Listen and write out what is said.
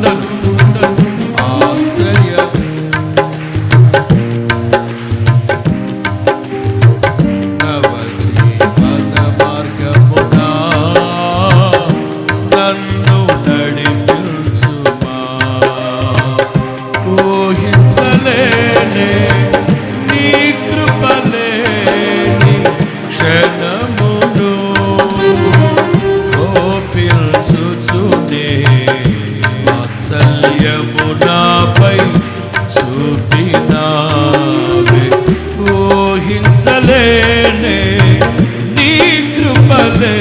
London. వాత్సల్యము చూపినా చూపినావే. ఊహించలేనే నీ కృపలే.